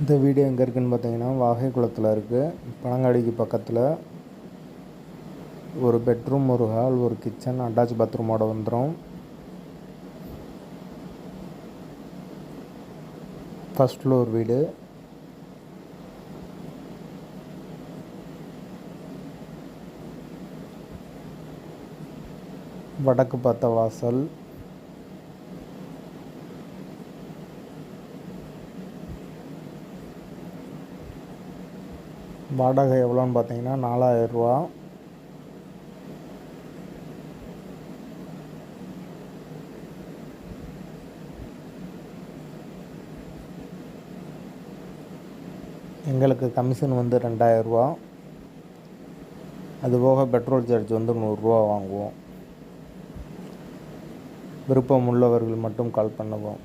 இந்த வீடியோ எங்கே இருக்குதுன்னு பார்த்தீங்கன்னா வாகை குளத்தில் இருக்குது பழங்காடிக்கு பக்கத்தில் ஒரு பெட்ரூம் ஒரு ஹால் ஒரு கிச்சன் அட்டாச் பாத்ரூமோட வந்துடும் ஃபஸ்ட் ஃப்ளோர் வீடு. வடக்கு பார்த்த வாசல். வாடகை எவ்வளோன்னு பார்த்தீங்கன்னா நாலாயிரரூவா எங்களுக்கு கமிஷன் வந்து ரெண்டாயிரரூவா அதுபோக பெட்ரோல் சார்ஜ் வந்து நூறுரூவா வாங்குவோம். விருப்பம் உள்ளவர்கள் மட்டும் கால் பண்ணுவோம்.